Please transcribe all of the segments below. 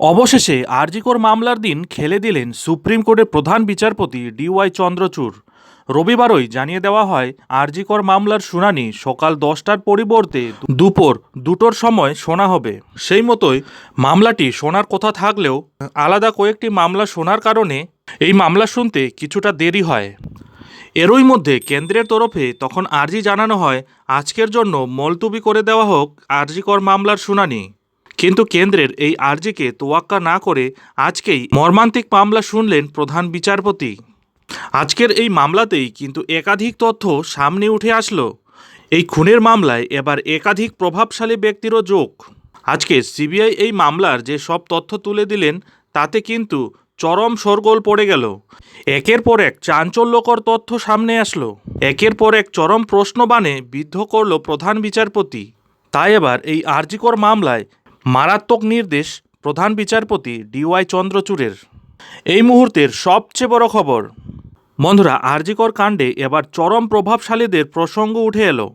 অবশেষে আরজিকর মামলার দিন খেলে দিলেন সুপ্রিম কোর্টের প্রধান বিচারপতি ডিওয়াই চন্দ্রচূড়। রবিবারই জানিয়ে দেওয়া হয়, আরজিকর মামলার শুনানি সকাল দশটার পরিবর্তে দুপুর দুটোর সময় শোনা হবে। সেই মতোই মামলাটি শোনার কথা থাকলেও আলাদা কয়েকটি মামলা শোনার কারণে এই মামলা শুনতে কিছুটা দেরি হয়। এরই মধ্যে কেন্দ্রের তরফে তখন আর্জি জানানো হয়, আজকের জন্য মলতুবি করে দেওয়া হোক আরজিকর মামলার শুনানি। কিন্তু কেন্দ্রের এই আর্জিকে তোয়াক্কা না করে আজকেই মর্মান্তিক মামলা শুনলেন প্রধান বিচারপতি। আজকের এই মামলাতেই কিন্তু একাধিক তথ্য সামনে উঠে আসলো। এই খুনের মামলায় এবার একাধিক প্রভাবশালী ব্যক্তিরও যোগ। আজকে সিবিআই এই মামলার যে সব তথ্য তুলে দিলেন, তাতে কিন্তু চরম শোরগোল পড়ে গেল। একের পর এক চাঞ্চল্যকর তথ্য সামনে আসলো। একের পর এক চরম প্রশ্নবাণে বিদ্ধ করল প্রধান বিচারপতি। তাই এবার এই আরজিকর মামলায় মারাত্মক নির্দেশ প্রধান বিচারপতি ডিওয়াই চন্দ্রচূড়ের। এই মুহূর্তের সবচেয়ে বড় খবর, বন্ধুরা, আরজিকর কাণ্ডে এবার চরম প্রভাবশালীদের প্রসঙ্গ উঠে এলো।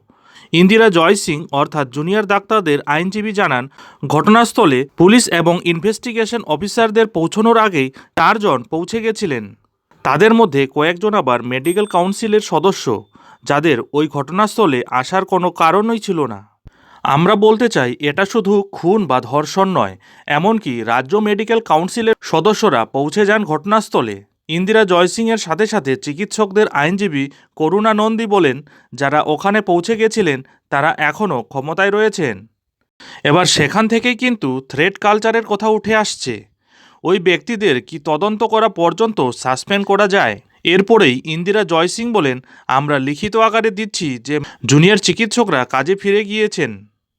ইন্দিরা জয় সিং অর্থাৎ জুনিয়র ডাক্তারদের আইনজীবী জানান, ঘটনাস্থলে পুলিশ এবং ইনভেস্টিগেশন অফিসারদের পৌঁছানোর আগেই চারজন পৌঁছে গেছিলেন। তাদের মধ্যে কয়েকজন আবার মেডিকেল কাউন্সিলের সদস্য, যাদের ওই ঘটনাস্থলে আসার কোনো কারণই ছিল না। আমরা বলতে চাই, এটা শুধু খুন বা ধর্ষণ নয়, এমনকি রাজ্য মেডিকেল কাউন্সিলের সদস্যরা পৌঁছে যান ঘটনাস্থলে। ইন্দিরা জয়সিংয়ের সাথে সাথে চিকিৎসকদের আইনজীবী করুণা নন্দী বলেন, যারা ওখানে পৌঁছে গেছিলেন, তারা এখনও ক্ষমতায় রয়েছেন। এবার সেখান থেকেই কিন্তু থ্রেড কালচারের কথা উঠে আসছে। ওই ব্যক্তিদের কি তদন্ত করা পর্যন্ত সাসপেন্ড করা যায়? এরপরেই ইন্দিরা জয়সিং বলেন, আমরা লিখিত আকারে দিচ্ছি যে জুনিয়র চিকিৎসকরা কাজে ফিরে গিয়েছেন।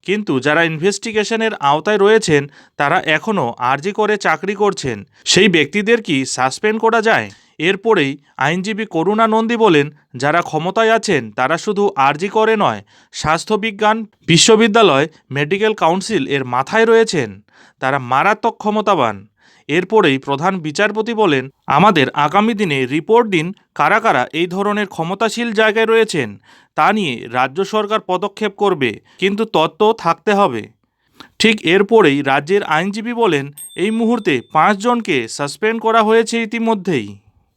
কিন্তু যারা ইনভেস্টিগেশনের আওতায় রয়েছেন, তারা এখনও আর্জি করে চাকরি করছেন। সেই ব্যক্তিদের কি সাসপেন্ড করা যায়? এরপরেই আইনজীবী করুণা নন্দী বলেন, যারা ক্ষমতায় আছেন, তারা শুধু আর্জি করে নয়, স্বাস্থ্যবিজ্ঞান, বিশ্ববিদ্যালয়, মেডিকেল কাউন্সিল এর মাথায় রয়েছেন। তারা মারাত্মক ক্ষমতাবান। এরপরেই প্রধান বিচারপতি বলেন, আমাদের আগামী দিনে রিপোর্ট দিন কারা কারা এই ধরনের ক্ষমতাশীল জায়গায় রয়েছেন, তা নিয়ে রাজ্য সরকার পদক্ষেপ করবে, কিন্তু তত্ত্ব থাকতে হবে। ঠিক এরপরেই রাজ্যের আইনজীবী বলেন, এই মুহূর্তে পাঁচজনকে সাসপেন্ড করা হয়েছে ইতিমধ্যেই।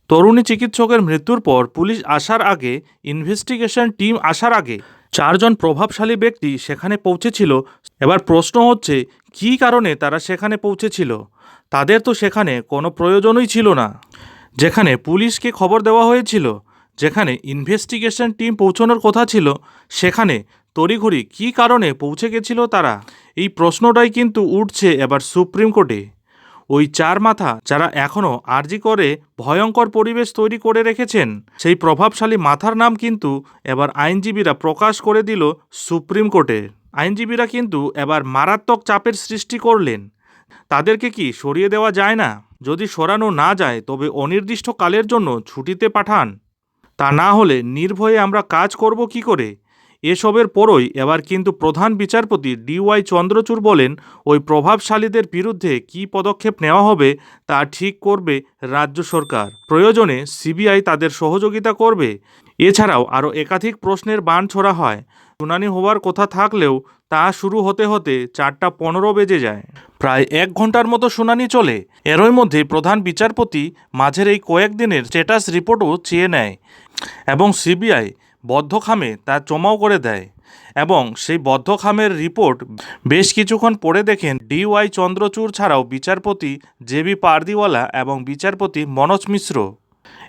তরুণী চিকিৎসকের মৃত্যুর পর পুলিশ আসার আগে, ইনভেস্টিগেশন টিম আসার আগে চারজন প্রভাবশালী ব্যক্তি সেখানে পৌঁছেছিল। এবার প্রশ্ন হচ্ছে, কী কারণে তারা সেখানে পৌঁছেছিল? তাদের তো সেখানে কোনো প্রয়োজনই ছিল না। যেখানে পুলিশকে খবর দেওয়া হয়েছিল, যেখানে ইনভেস্টিগেশন টিম পৌঁছানোর কথা ছিল, সেখানে তড়িঘড়ি কী কারণে পৌঁছে গেছিল তারা? এই প্রশ্নটাই কিন্তু উঠছে এবার সুপ্রিম কোর্টে। ওই চার মাথা যারা এখনও আর্জি করে ভয়ঙ্কর পরিবেশ তৈরি করে রেখেছেন, সেই প্রভাবশালী মাথার নাম কিন্তু এবার আইনজীবীরা প্রকাশ করে দিল সুপ্রিম কোর্টে। আইনজীবীরা কিন্তু এবার মারাত্মক চাপের সৃষ্টি করলেন। তাদেরকে কি সরিয়ে দেওয়া যায় না? যদি সরানো না যায়, তবে অনির্দিষ্টকালের জন্য ছুটিতে পাঠান। তা না হলে নির্ভয়ে আমরা কাজ করব কি করে? এসবের পরই এবার কিন্তু প্রধান বিচারপতি ডিওয়াই চন্দ্রচূড় বলেন, ওই প্রভাবশালীদের বিরুদ্ধে কী পদক্ষেপ নেওয়া হবে তা ঠিক করবে রাজ্য সরকার। প্রয়োজনে সিবিআই তাদের সহযোগিতা করবে। এছাড়াও আরও একাধিক প্রশ্নের বান ছোড়া হয়। শুনানি হওয়ার কথা থাকলেও তা শুরু হতে হতে চারটা পনেরো বেজে যায়। প্রায় এক ঘণ্টার মতো শুনানি চলে। এরই মধ্যে প্রধান বিচারপতি মাঝের এই কয়েকদিনের স্ট্যাটাস রিপোর্টও চেয়ে নেয় এবং সিবিআই বদ্ধখামে তা জমাও করে দেয় এবং সেই বদ্ধখামের রিপোর্ট বেশ কিছুক্ষণ পড়ে দেখেন ডিওয়াই চন্দ্রচূড় ছাড়াও বিচারপতি জেবি পারদিওয়ালা এবং বিচারপতি মনোজ মিশ্র।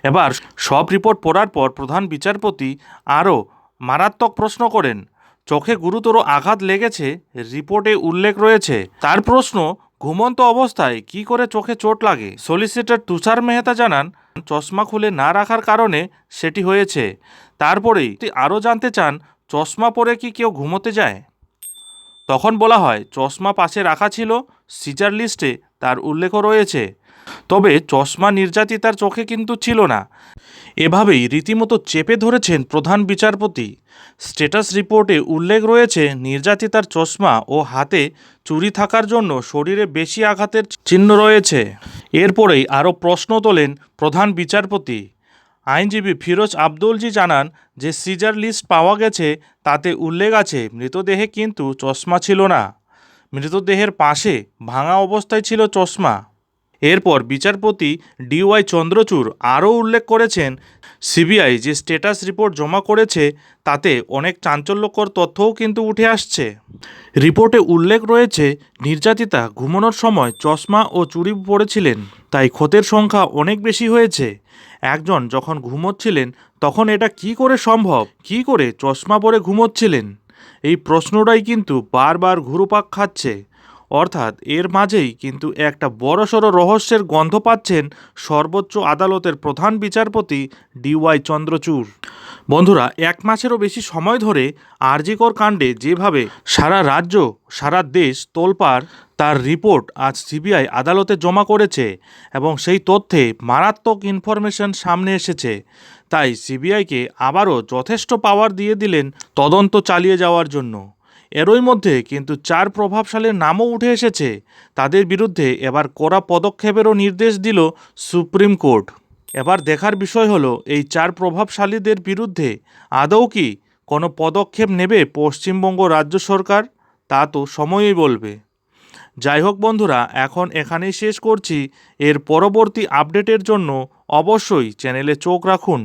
এবার সব রিপোর্ট পড়ার পর প্রধান বিচারপতি আরও মারাত্মক প্রশ্ন করেন। চোখে গুরুতর আঘাত লেগেছে, রিপোর্টে উল্লেখ রয়েছে। তার প্রশ্ন, ঘুমন্ত অবস্থায় কি করে চোখে চোট লাগে? সলিসিটর তুষার মেহতা জানান, চশমা খুলে না রাখার কারণে সেটি হয়েছে। তারপরেই আরও জানতে চান, চশমা পরে কি কেউ ঘুমোতে যায়? তখন বলা হয়, চশমা পাশে রাখা ছিল, সিজার লিস্টে তার উল্লেখও রয়েছে। তবে চশমা নির্যাতিতার চোখে কিন্তু ছিল না। এভাবেই রীতিমতো চেপে ধরেছেন প্রধান বিচারপতি। স্ট্যাটাস রিপোর্টে উল্লেখ রয়েছে, নির্যাতিতার চশমা ও হাতে চুরি থাকার জন্য শরীরে বেশি আঘাতের চিহ্ন রয়েছে। এরপরেই আরও প্রশ্ন তোলেন প্রধান বিচারপতি। আইনজীবী ফিরোজ আব্দুলজি জানান যে, সিজার লিস্ট পাওয়া গেছে, তাতে উল্লেখ আছে, মৃতদেহে কিন্তু চশমা ছিল না। মৃতদেহের পাশে ভাঙা অবস্থায় ছিল চশমা। এরপর বিচারপতি ডিওয়াই চন্দ্রচূড় আরও উল্লেখ করেছেন, সিবিআই যে স্ট্যাটাস রিপোর্ট জমা করেছে তাতে অনেক চাঞ্চল্যকর তথ্যও কিন্তু উঠে আসছে। রিপোর্টে উল্লেখ রয়েছে, নির্যাতিতা ঘুমানোর সময় চশমা ও চুরি পরেছিলেন, তাই ক্ষতের সংখ্যা অনেক বেশি হয়েছে। একজন যখন ঘুমোচ্ছিলেন, তখন এটা কি করে সম্ভব? কি করে চশমা পরে ঘুমোচ্ছিলেন? এই প্রশ্নটাই কিন্তু বারবার ঘুরুপাক খাচ্ছে। অর্থাৎ এর মাঝেই কিন্তু একটা বড়সড় রহস্যের গন্ধ পাচ্ছেন সর্বোচ্চ আদালতের প্রধান বিচারপতি ডিওয়াই চন্দ্রচূড়। বন্ধুরা, এক মাসেরও বেশি সময় ধরে আরজিকর কাণ্ডে যেভাবে সারা রাজ্য, সারা দেশ তোলপাড়, তার রিপোর্ট আজ সিবিআই আদালতে জমা করেছে এবং সেই তথ্যে মারাত্মক ইনফরমেশন সামনে এসেছে। তাই সিবিআইকে আবারও যথেষ্ট পাওয়ার দিয়ে দিলেন তদন্ত চালিয়ে যাওয়ার জন্য। এরই মধ্যে কিন্তু চার প্রভাবশালীর নামও উঠে এসেছে। তাদের বিরুদ্ধে এবার কড়া পদক্ষেপেরও নির্দেশ দিল সুপ্রিম কোর্ট। এবার দেখার বিষয় হলো, এই চার প্রভাবশালীদের বিরুদ্ধে আদৌ কি কোনো পদক্ষেপ নেবে পশ্চিমবঙ্গ রাজ্য সরকার? তা তো সময়ই বলবে। যাই হোক বন্ধুরা, এখন এখানেই শেষ করছি। এর পরবর্তী আপডেটের জন্য অবশ্যই চ্যানেলে চোখ রাখুন।